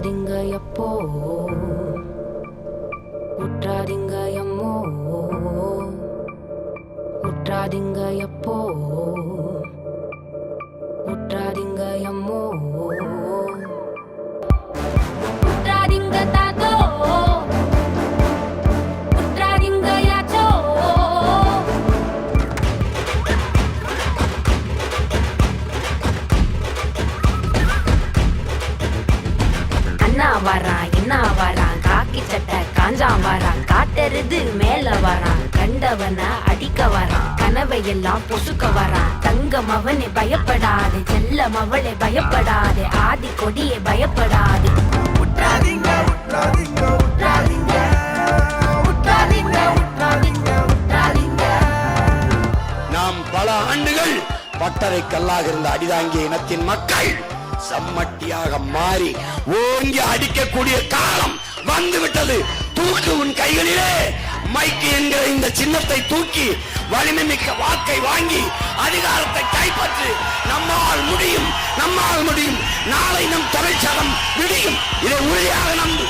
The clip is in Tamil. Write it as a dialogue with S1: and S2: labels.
S1: உற்றாதீங்க எப்போ? உற்றாதீங்க எம்மோ? உற்றாதீங்க எப்போ? வரான் என்ன வரான் காக்கி சட்டை காஞ்சான் வரான் காட்டெருது மேல வரான் கண்டவன அடிக்க வரான் கனவை எல்லாம் பொசுக்க வரான் தங்கம் அவனே பயப்படாது செல்லம் அவளே பயப்படாது ஆதி கொடியே பயப்படாது. உற்றாதீங்க உற்றாதீங்க உற்றாதீங்க. உற்றாதீங்க உற்றாதீங்க உற்றாதீங்க.
S2: நாம் பல ஆண்டுகள் பட்டறை கல்லாக இருந்த அடிதாங்கிய இனத்தின் மக்கள் சம்மட்டியாக மாறி ஓங்கி அடிக்கக்கூடிய காலம் வந்துவிட்டது. தூக்கு உன் கைகளிலே. மைக்கு என்கிற இந்த சின்னத்தை தூக்கி வலிமை மிக்க வாக்கை வாங்கி அதிகாரத்தை கைப்பற்று நம்மால் முடியும் நம்மால் முடியும். நாளை நம் தமிழ்ச்சகம் விடியும். இதை உறுதியாக நம்பு.